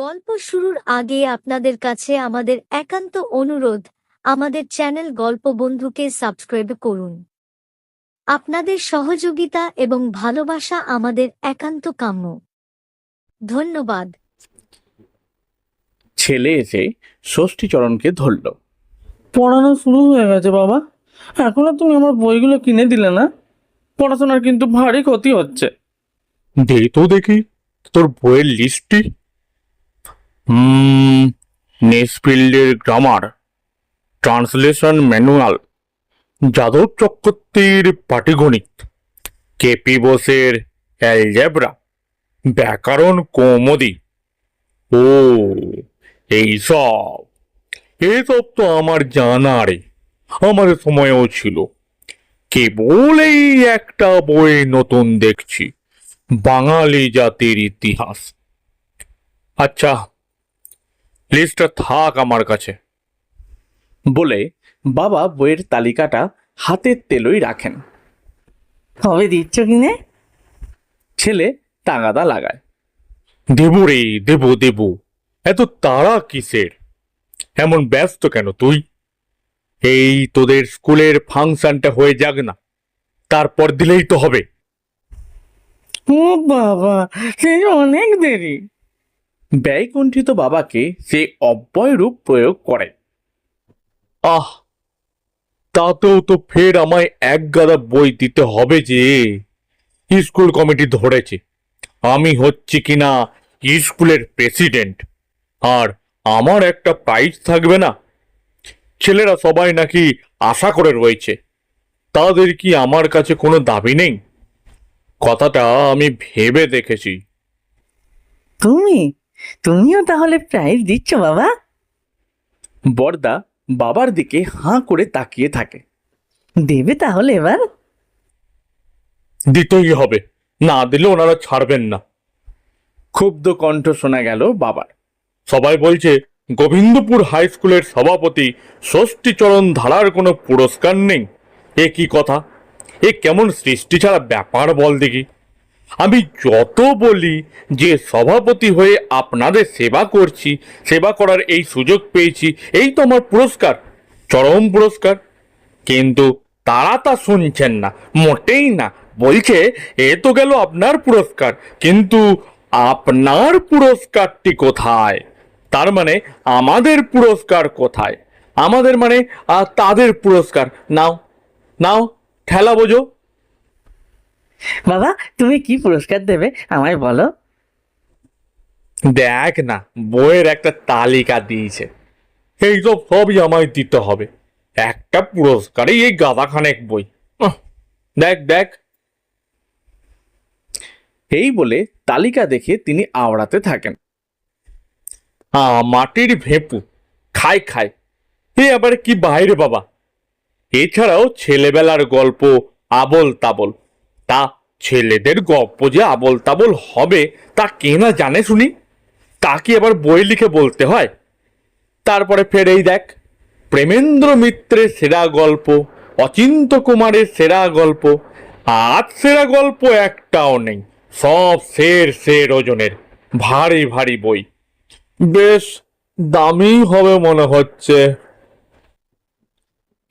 গল্প শুরুর আগে আপনাদের কাছে আমাদের একান্ত অনুরোধ আমাদের চ্যানেল গল্প বন্ধুকে সাবস্ক্রাইব করুন। আপনাদের সহযোগিতা এবং ভালোবাসা আমাদের একান্ত কাম্য। ধন্যবাদ। ছেলে এসে ষষ্ঠীচরণকে ধরল। পড়ানো শুরু হয়ে গেছে বাবা। এখনও তুমি আমার বইগুলো কিনে দিলে না? পড়াশোনার কিন্তু ভারী ক্ষতি হচ্ছে। দে তো দেখি তোর বইয়ের লিস্টটি। নেসফিল্ডের গ্রামার ট্রান্সলেশন ম্যানুয়াল যাদব চক্রবর্তীর পাটিগণিত কেপি বোসের অ্যালজেব্রা ব্যাকরণ কৌমদি। ও এইসব এসব তো আমার জানা রে আমার সময়ও ছিল। কেবল এই একটা বই নতুন দেখছি, বাঙালি জাতির ইতিহাস। আচ্ছা লিস্টটা থাক আমার কাছে। বলে বাবা বইয়ের তালিকাটা হাতের তেলই রাখেন। কবে দিচ্ছ কিনে? ছেলে তাগাদা লাগায়। দেব রে দেব দেব এত তাড়া কিসের? এমন ব্যস্ত কেন তুই? এই তোদের স্কুলের ফাংশনটা হয়ে যাক না তারপর দিলেই তো হবে। ও বাবা সে অনেক দেরি। ব্যয়কুণ্ঠিত বাবাকে সে অব্যয় রূপ প্রয়োগ করে। আহ তাতেও তো ফের আমায় এক গাদা বই দিতে হবে যে স্কুল কমিটি ধরেছে। আমি হচ্ছি কিনা স্কুলের প্রেসিডেন্ট? আর আমার একটা প্রাইজ থাকবে না? ছেলেরা সবাই নাকি আশা করে রয়েছে। তাদের কি আমার কাছে কোনো দাবি নেই? কথাটা আমি ভেবে দেখেছি। তুমি? তুমিও তাহলে প্রাইজ দিচ্ছ বাবা? বর্দা বাবার দিকে হাঁ করে তাকিয়ে থাকে। দেবে তাহলে এবার? দিতেই হবে না দিলে ওনারা ছাড়বেন না। ক্ষুব্ধ কণ্ঠ শোনা গেল বাবার। সবাই বলছে গোবিন্দপুর হাই স্কুলের সভাপতি ষষ্ঠীচরণ ধারার কোনো পুরস্কার নেই। এ কি কথা? এ কেমন সৃষ্টি ছাড়া ব্যাপার বল দেখি। আমি যত বলি যে সভাপতি হয়ে আপনাদের সেবা করছি, সেবা করার এই সুযোগ পেয়েছি, এই তো আমার পুরস্কার, চরম পুরস্কার। কিন্তু তারা তা শুনছেন না, মোটেই না। বলছে, এ তো গেল আপনার পুরস্কার, কিন্তু আপনার পুরস্কারটি কোথায়? তার মানে আমাদের পুরস্কার কোথায়? আমাদের মানে তাদের পুরস্কার। নাও নাও, ঠেলা বোঝো। বাবা, তুমি কি পুরস্কার দেবে? আমায় বলো। দেখ না, বইয়ের একটা তালিকা দিয়েছে। এইসব সবই আমায় দিতে হবে। একটা পুরস্কারে এই গাদাখানেক বই। দেখ দেখ। এই বলে তালিকা দেখে তিনি আওড়াতে থাকেন। মাটির ভেপু। খায় খায় এ আবার কি বাইরে বাবা। এছাড়াও ছেলেবেলার গল্প আবল তাবল তা ছেলেদের গল্প যে আবল তাবল হবে তা কে না জানে শুনি? তা কি আবার বই লিখে বলতে হয়? তারপরে ফের এই দেখ, প্রেমেন্দ্র মিত্রের সেরা গল্প, অচিন্ত কুমারের সেরা গল্প আজ সেরা গল্প একটাও নেই, সব শের শের ওজনের, ভারী ভারী বই। বেশ, দামি হবে মনে হচ্ছে।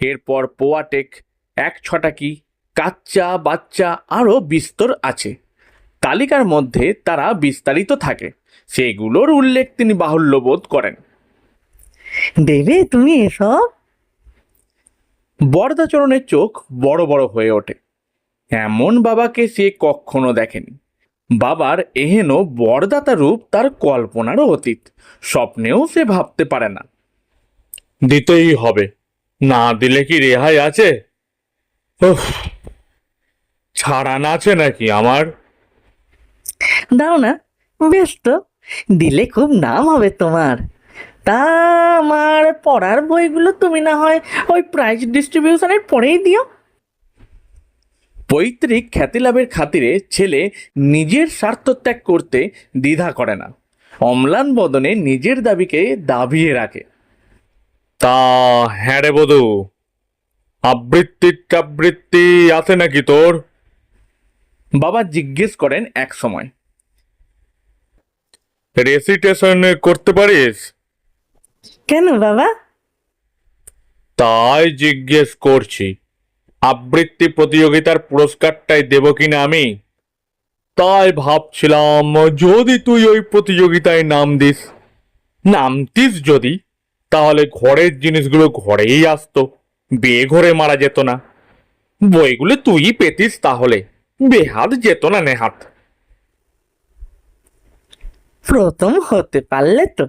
এরপর পোয়াটেক এক ছটাকি কাচ্চা বাচ্চা আরও বিস্তর আছে। তালিকার মধ্যে তারা বিস্তারিত থাকে। সেগুলোর উল্লেখ তিনি বাহুল্যবোধ করেন। দেবে তুমি এসব? বরদাচরণের চোখ বড় বড় হয়ে ওঠে। এমন বাবাকে সে কখনো দেখেনি। বাবার এহেন বরদাতা রূপ তার কল্পনারও অতীত। স্বপ্নেও সে ভাবতে পারে না। দিতেই হবে। না দিলে কি রেহাই আছে? উফ, ছাড়ান আছে নাকি আমার? দাও না বেশ তো দিলে খুব নাম হবে তোমার। তা আমার পড়ার বইগুলো তুমি না হয় ওই প্রাইজ ডিস্ট্রিবিউশনের পরেই দিও। পৈতৃক খ্যাতিলাভের খাতিরে ছেলে নিজের স্বার্থ ত্যাগ করতে দ্বিধা করে না। অম্লান বদনে নিজের দাবিকে দাবিয়ে রাখে। তা হ্যাঁ রে বধু আবৃত্তি টাবৃত্তি আছে নাকি তোর? বাবা জিজ্ঞেস করেন এক সময়। রেসিটেশন করতে পারিস? কেন বাবা? তাই জিজ্ঞেস করছি। আবৃত্তি প্রতিযোগিতার পুরস্কারটাই দেব কিনা আমি? তাই ভাবছিলাম যদি তুই ওই প্রতিযোগিতায় নাম দিস নামতিস যদি তাহলে ঘরের জিনিসগুলো ঘরেই আসতো বিয়ে ঘরে মারা যেত না। বইগুলো তুই পেতিস তাহলে। বেহাত যেত না নেহাত প্রথম হতে পারলে তো।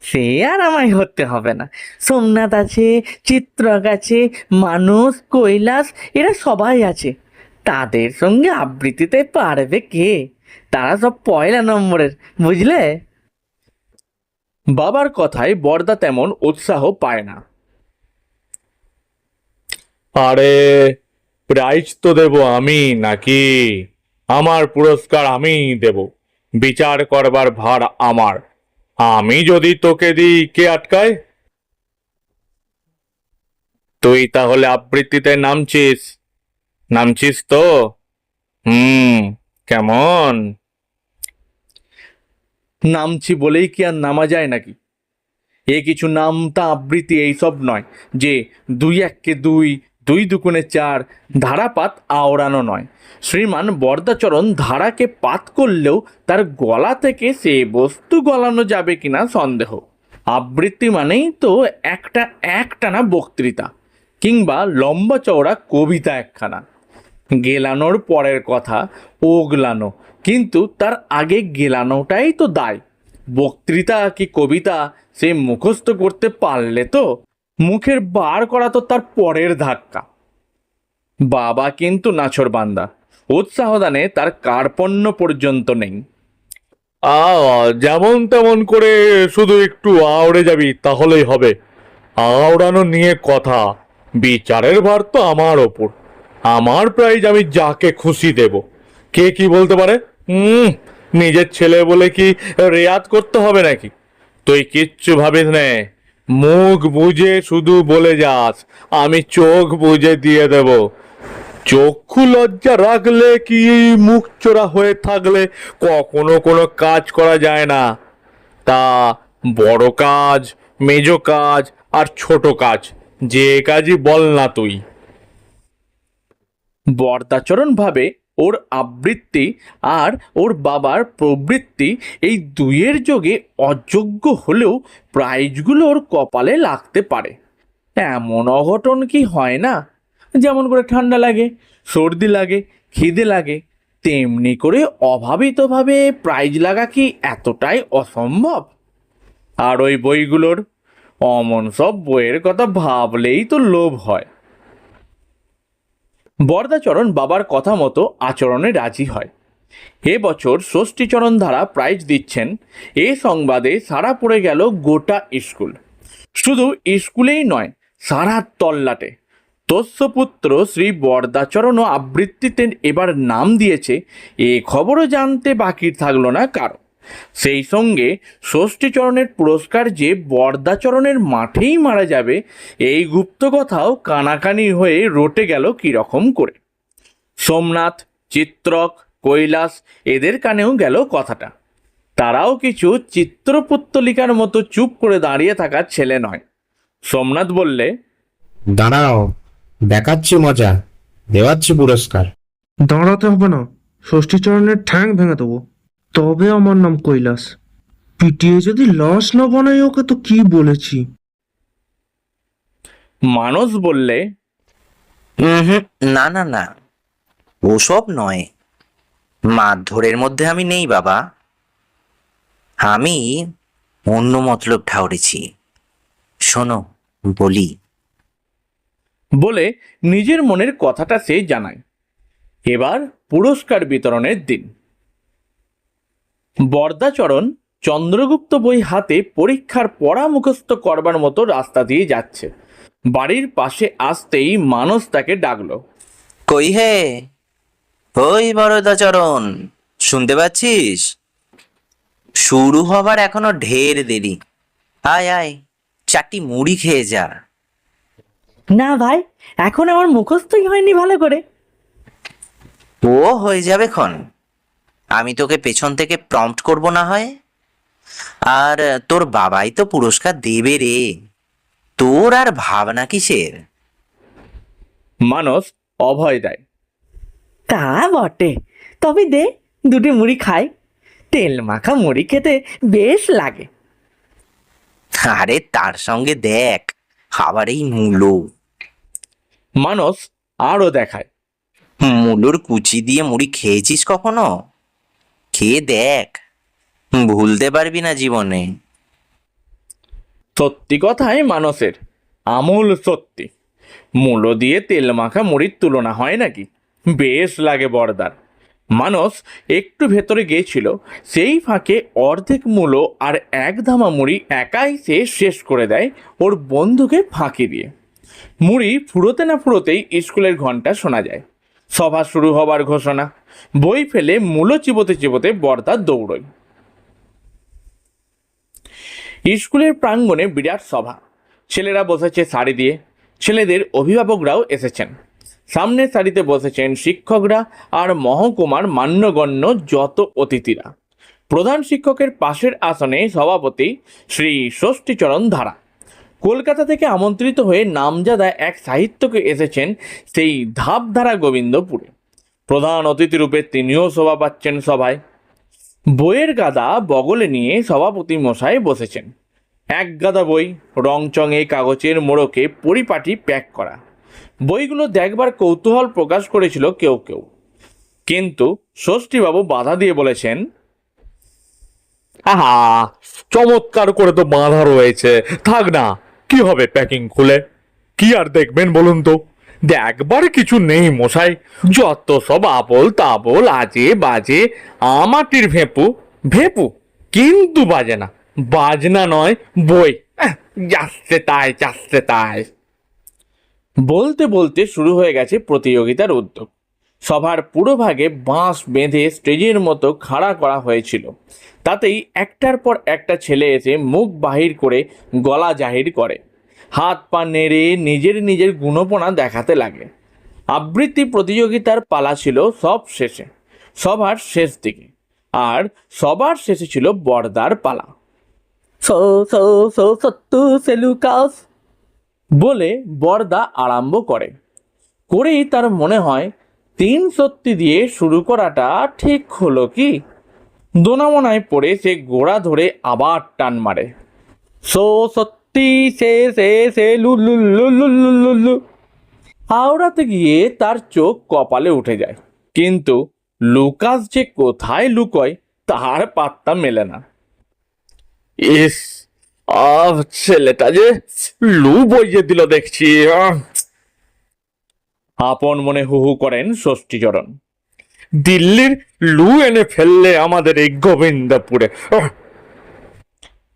সে আর আমায় হতে হবে না। সোমনাথ আছে চিত্রক আছে মানুষ কৈলাস এরা সবাই আছে। তাদের সঙ্গে আবৃত্তিতে পারবে কে? তারা সব পয়লা নম্বরের বুঝলে? বাবার কথায় বর্দা তেমন উৎসাহ পায় না। আরে প্রাইজ তো দেব আমি নাকি? আমার পুরস্কার আমি দেব। বিচার করবার ভার আমার। আমি যদি তোকে দিই, কে আটকায়? তুই তাহলে আবৃত্তিতে নামছিস। নামছিস তো? হুম, কেমন? নামছি বলেই কি আর নামা যায় নাকি? এ কিছু নামতা আবৃত্তি এইসব নয় যে দুই এককে দুই দুই দুকুনে চার, ধারাপাত আওড়ানো নয়। শ্রীমান বরদাচরণ ধারাকে পাত করলেও তার গলা থেকে সে বস্তু গলানো যাবে কিনা সন্দেহ। আবৃত্তি মানেই তো একটা একটানা বক্তৃতা, কিংবা লম্বা চওড়া কবিতা একখানা। গেলানোর পরের কথা, ওগলানো, কিন্তু তার আগে গেলানোটাই তো দায়। বক্তৃতা কি কবিতা, সে মুখস্থ করতে পারলে তো? মুখের বার করা তো তার পরের ধাক্কা। বাবা কিন্তু নাছর বান্দা। উৎসাহদানে তার কার্পণ্য পর্যন্ত নেই। আ যেমন তেমন করে শুধু একটু আওড়ে যাবি, তাহলেই হবে। আওড়ানো নিয়ে কথা, বিচারের ভার তো আমার ওপর। আমার প্রাইজ আমি যাকে খুশি দেব। কে কি বলতে পারে? হুম নিজের ছেলে বলে কি রেয়াত করতে হবে নাকি? তুই কিচ্ছু ভাবিস নে। মুখ বুঝে শুধু বলে যাস, আমি চোখ বুঝে দিয়ে দেব। চক্ষু লজ্জা রাখলে কি মুখ চোরা হয়ে থাকলে কখনো কোনো কাজ করা যায় না? তা বড় কাজ, মেজ কাজ আর ছোট কাজ, যে কাজই বল না তুই। বর্দাচরণ ভাবে ওর আবৃত্তি আর ওর বাবার প্রবৃত্তি এই দুইয়ের যোগে অযোগ্য হলেও প্রাইজগুলো ওর কপালে লাগতে পারে। এমন অঘটন কি হয় না? যেমন করে ঠান্ডা লাগে, সর্দি লাগে, খিদে লাগে, তেমনি করে অভাবিতভাবে প্রাইজ লাগা কি এতটাই অসম্ভব? আর ওই বইগুলোর অমন সব বইয়ের কথা ভাবলেই তো লোভ হয়। বরদাচরণ বাবার কথা মতো আচরণে রাজি হয়। এ বছর ষষ্ঠীচরণ ধারা প্রাইজ দিচ্ছেন। এ সংবাদে সারা পড়ে গেল গোটা স্কুল। শুধু স্কুলেই নয়, সারা তল্লাটে। তস্যপুত্র শ্রী বরদাচরণও আবৃত্তিতে এবার নাম দিয়েছে। এ খবরও জানতে বাকি থাকল না কারও। সেই সঙ্গে ষষ্ঠীচরণের পুরস্কার যে বর্দাচরণের মাঠেই মারা যাবে এই গুপ্ত কথাও কানাকানি হয়ে রটে গেল কীরকম করে। সোমনাথ চিত্রক কৈলাস এদের কানেও গেল কথাটা। তারাও কিছু চিত্রপুত্তলিকার মতো চুপ করে দাঁড়িয়ে থাকা ছেলে নয়। সোমনাথ বললে দাঁড়াও দেখাচ্ছি মজা দেওয়াচ্ছি পুরস্কার। দাঁড়াতে হবে না ষষ্ঠীচরণের ঠ্যাং ভেঙে দেবো। তবে আমার নাম কৈলাস। পিটিয়ে যদি লাশ না বানাই ওকে তো কি বলেছি? মানস বললে? হুম না না না। ওসব নয়। মারধরের মধ্যে আমি নেই বাবা। আমি অন্য মতলব ঠাউরেছি। শোনো বলি। বলে নিজের মনের কথাটা সে জানায়। এবার পুরস্কার বিতরণের দিন। বরদাচরণ চন্দ্রগুপ্ত বই হাতে পরীক্ষার পড়া মুখস্থ করবার মতো রাস্তা দিয়ে যাচ্ছে। বাড়ির পাশে আসতেই মানস তাকে ডাকলো। কই হে? ওই বরদাচরণ শুনতে পাচ্ছিস? শুরু হবার এখনও ঢের দেরি। আয় আয় চারটি মুড়ি খেয়ে যা। না ভাই এখন আমার মুখস্থই হয়নি ভালো করে। ও হয়ে যাবে ক্ষণ আমি তোকে পেছন থেকে প্রম্পট করব না হয়? আর তোর বাবাই তো পুরস্কার দেবে রে। তোর আর ভাবনা কিসের? মানস অভয় দেয় তা বটে। তবে দে দুটি মুড়ি খাই। তেল মাখা মুড়ি খেতে বেশ লাগে। আরে তার সঙ্গে দেখ আবার এই মূলো। মানস আরও দেখায়। মূলোর কুচি দিয়ে মুড়ি খেয়েছিস কখনো? খেয়ে দেখ। ভুলতে পারবি না জীবনে। সত্যি কথাই মানসের, আমূল সত্যি। মূলো দিয়ে তেল মাখা মুড়ির তুলনা হয় নাকি? বেশ লাগে বর্দার। মানস একটু ভেতরে গিয়েছিল, সেই ফাঁকে অর্ধেক মূলো আর এক ধামা মুড়ি একাই সে শেষ করে দেয় ওর বন্ধুকে ফাঁকি দিয়ে। মুড়ি ফুরোতে না ফুরোতেই স্কুলের ঘণ্টা শোনা যায়। সভা শুরু হবার ঘোষণা বই ফেলে মূল চিবোতে চিবোতে বর্দা দৌড়য় স্কুলের প্রাঙ্গণে বিরাট সভা। ছেলেরা বসেছে শাড়ি দিয়ে। ছেলেদের অভিভাবকরাও এসেছেন। সামনের সারিতে বসেছেন শিক্ষকরা আর মহকুমার মান্যগণ্য যত অতিথিরা। প্রধান শিক্ষকের পাশের আসনে সভাপতি শ্রী ষষ্ঠীচরণ ধারা। কলকাতা থেকে আমন্ত্রিত হয়ে নামজাদা এক সাহিত্যকে এসেছেন সেই ধাপধারা গোবিন্দপুরে। প্রধান অতিথিরূপে তিনিও শোভা পাচ্ছেন সভায়। বইয়ের গাদা বগলে নিয়ে সভাপতি মশাই বসেছেন। এক গাদা বই, রংচঙে কাগজের মোড়কে পরিপাটি প্যাক করা। বইগুলো দেখবার কৌতূহল প্রকাশ করেছিল কেউ কেউ। কিন্তু ষষ্ঠীবাবু বাধা দিয়ে বলেছেন, আহা, চমৎকার করে তো বাঁধা রয়েছে। থাক না, কি হবে প্যাকিং খুলে? কি আর দেখবেন বলুন তো? দেখবার কিছু নেই মশাই। যত সব আবল তাবল আজে বাজে, আমাটির ভেপু ভেপু কিন্তু বাজে না। বাজনা নয়, বই। যাচ্ছে তাই যাচ্ছে তাই। বলতে বলতে শুরু হয়ে গেছে প্রতিযোগিতার উদ্যোগ। সভার পুরো ভাগে বাঁশ বেঁধে স্টেজের মতো খাড়া করা হয়েছিল। তাতেই একটার পর একটা ছেলে এসে মুখ বাহির করে গলা জাহির করে। হাত পা নেড়ে নিজের নিজের গুণপনা দেখাতে লাগে। আবৃত্তি প্রতিযোগিতার পালা ছিল সব শেষে সবার শেষ দিকে আর সবার শেষে ছিল বর্দার পালা। সেলুকাস বলে বর্দা আরম্ভ করে। করেই তার মনে হয় তিন সত্যি দিয়ে শুরু করাটা ঠিক হলো কি? দোনামোনায় পড়ে সে গোড়া ধরে আবার টান মারে। সো সত্যি সে সে সে, লু লু লু লু লু লু লু। হাওড়াতে গিয়ে তার চোখ কপালে উঠে যায়। কিন্তু লুকাস যে কোথায় লুকোয় তার পাত্তা মেলে না। ইস, আহ, ছেলেটা যে লু বইয়ে দিল দেখছি আপন মনে হু হু করেন ষষ্ঠীচরণ। দিল্লির লু এনে ফেললে আমাদের এই গোবিন্দপুরে।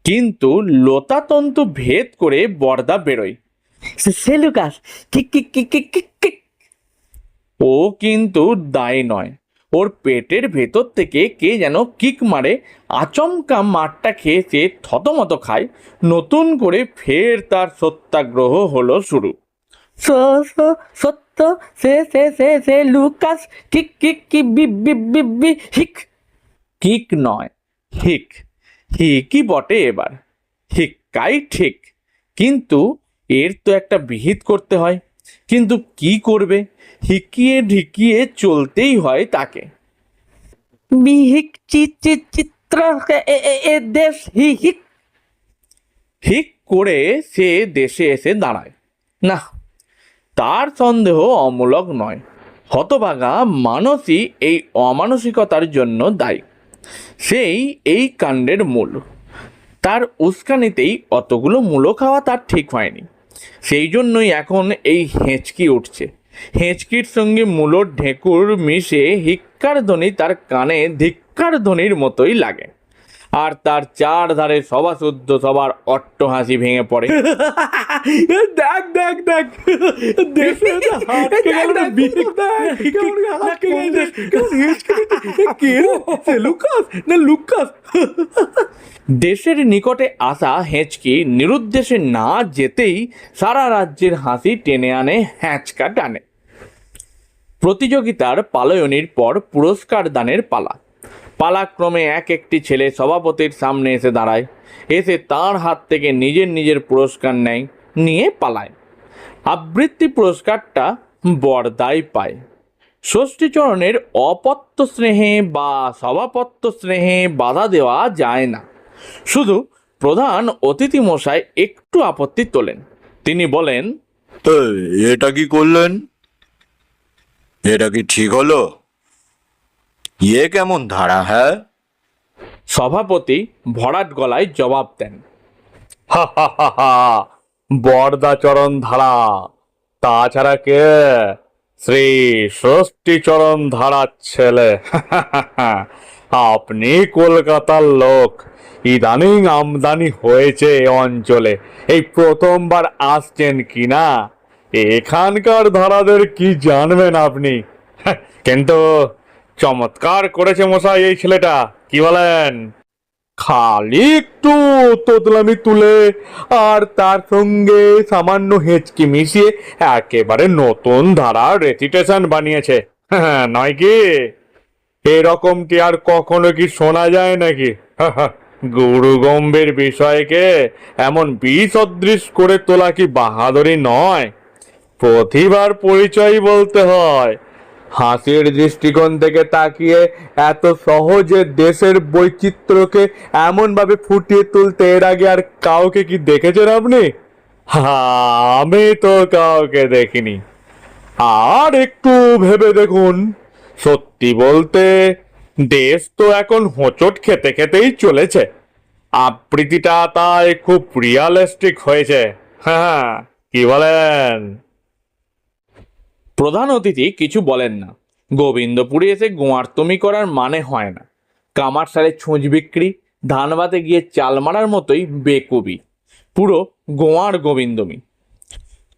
কিন্তু লতাতন্তু ভেদ করে বর্দা বেরোয়। সে- কিক ও কিন্তু দায় নয়। ওর পেটের ভেতর থেকে কে যেন কিক মারে আচমকা মাঠটা খেয়ে সে থতমত খায়। নতুন করে ফের তার সত্যাগ্রহ হলো শুরু। সো সো সত্য সে সে সে সে লুকাস কিক কিক কি বি বি বি হিক। কিক নয় হিক। হিকই বটে এবার। হিক্কাই ঠিক। কিন্তু এর তো একটা বিহিত করতে হয়। কিন্তু কি করবে? হিকিয়ে ঢিকিয়ে চলতেই হয় তাকে। বিহিক চিত্র এ- দেশ হি হিক। ঠিক করে সে দেশে এসে দাঁড়ায়। না তার সন্দেহ অমূলক নয়। হতভাগা মানসই এই অমানসিকতার জন্য দায়ী। সেই এই কাণ্ডের মূল। তার উস্কানিতেই অতগুলো মূলো খাওয়া তার ঠিক হয়নি। সেই জন্যই এখন এই হেঁচকি উঠছে। হেঁচকির সঙ্গে মূলোর ঢেকুর মিশে হিক্কার ধ্বনি তার কানে ধিক্কার ধ্বনির মতোই লাগে। আর তার চার ধারে সভা শুদ্ধ সবার অট্ট হাসি ভেঙে পড়ে। দেখ দেখ দেখ। দেশের নিকটে আসা হেঁচকি নিরুদ্দেশে না যেতেই সারা রাজ্যের হাসি টেনে আনে হ্যাঁচকা টানে। প্রতিযোগিতার পালয়নির পর পুরস্কার দানের পালা। পালাক্রমে এক একটি ছেলে সভাপতির সামনে এসে দাঁড়ায়। এসে তার হাত থেকে নিজের নিজের পুরস্কার নেয়, নিয়ে পালায়। আবৃত্তি পুরস্কারটা বরদাই পায়। ষষ্ঠীচরণের অপত্য স্নেহে বা সভাপত্য স্নেহে বাধা দেওয়া যায় না। শুধু প্রধান অতিথি মশাই একটু আপত্তি তোলেন। তিনি বলেন এটা কি করলেন? এটা কি ঠিক হলো? ইয়ে কেমন ধারা হ্যাঁ সভাপতি ভরাট গলায় জবাব দেন। হা হা হা হা বরদাচরণ ধারা। তাছাড়া কে? শ্রী ষষ্ঠীচরণ ধারার ছেলে। আপনি কলকাতার লোক। ইদানিং আমদানি হয়েছে এ অঞ্চলে। এই প্রথমবার আসছেন কিনা? এখানকার ধারাদের কি জানবেন আপনি? কিন্তু চমৎকার করেছে মশাই এই ছেলেটা। কি বলেন? খালি একটু তোতলামি তুলে আর তার সঙ্গে সামান্য হেঁচকি মিশিয়ে একেবারে নতুন ধারা রেচিটেশন বানিয়েছে। হ্যাঁ, নয় কি? এরকমটি আর কখনো কি শোনা যায় নাকি? গুরু গম্ভীর বিষয়কে এমন বিসদৃশ করে তোলা কি বাহাদুরি নয়? প্রতিভার পরিচয় বলতে হয়। হাসির দৃষ্টিকোণ থেকে তাকিয়ে এত সহজে দেশের বৈচিত্র্যকে এমনভাবে ফুটিয়ে তুলতে এর আগে আর কাউকে কি দেখেছেন আপনি? আমি তো কাউকে দেখিনি। আর একটু ভেবে দেখুন। সত্যি বলতে, দেশ তো এখন হোঁচট খেতে খেতেই চলেছে। আবৃত্তিটা তাই খুব রিয়ালিস্টিক হয়েছে। হ্যাঁ কি বলেন? প্রধান অতিথি কিছু বলেন না। গোবিন্দপুরে এসে গোয়ার্তমি করার মানে হয় না। কামার সালে ছুঁচ বিক্রি ধানবাতে গিয়ে চাল মারার মতোই বেকুবি। পুরো গোয়ার গোবিন্দমি।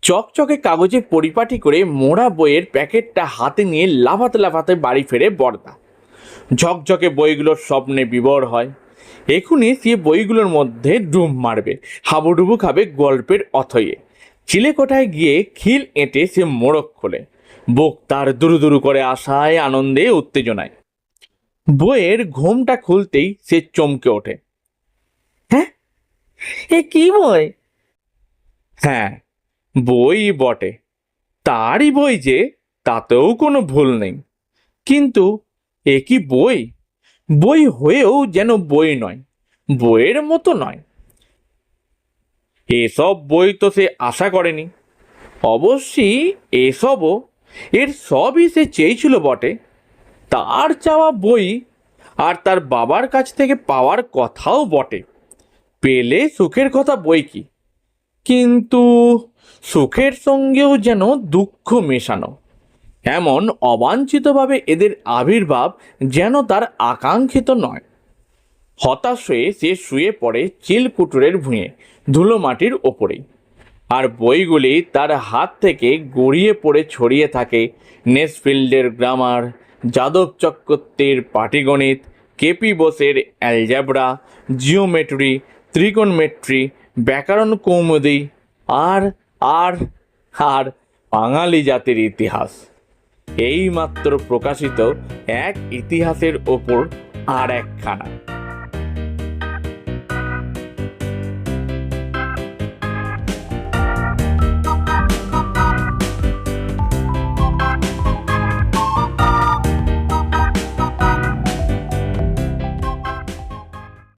চকচকে কাগজে পরিপাটি করে মোড়া বইয়ের প্যাকেটটা হাতে নিয়ে লাফাতে লাফাতে বাড়ি ফেরে বর্দা। ঝকঝকে বইগুলোর স্বপ্নে বিবর হয়। এখনই সে বইগুলোর মধ্যে ডুব মারবে, হাবুডুবু খাবে গল্পের অথয়ে। চিলেকোঠায় গিয়ে খিল এঁটে সে মোড়ক খোলে। বুক তার দুরু দুরু করে আশায় আনন্দে উত্তেজনায়। বইয়ের ঘোমটা খুলতেই সে চমকে ওঠে। হ্যাঁ? এ কি বই? হ্যাঁ বই বটে। তারই বই যে তাতেও কোনো ভুল নেই। কিন্তু এ কি বই? বই হয়েও যেন বই নয় বইয়ের মতো নয়। এসব বই তো সে আশা করেনি। অবশ্যই এসবও এর সবই সে চেয়েছিল বটে। তার চাওয়া বই আর তার বাবার কাছ থেকে পাওয়ার কথাও বটে। পেলে সুখের কথা বই কি? কিন্তু সুখের সঙ্গেও যেন দুঃখ মেশানো। এমন অবাঞ্ছিতভাবে এদের আবির্ভাব যেন তার আকাঙ্ক্ষিত নয়। হতাশ হয়ে সে শুয়ে পড়ে চিলকুটুরের ভুঁয়ে ধুলো মাটির ওপরেই। আর বইগুলি তার হাত থেকে গড়িয়ে পড়ে ছড়িয়ে থাকে। নেসফিল্ডের গ্রামার, যাদব চক্রবর্তীর পাটিগণিত, কেপি বোসের অ্যালজাবরা, জিওমেট্রি, ত্রিকোণমেট্রি, ব্যাকরণ কৌমুদি আর আর আর বাঙালি জাতির ইতিহাস। এইমাত্র প্রকাশিত এক ইতিহাসের ওপর আর একখানা।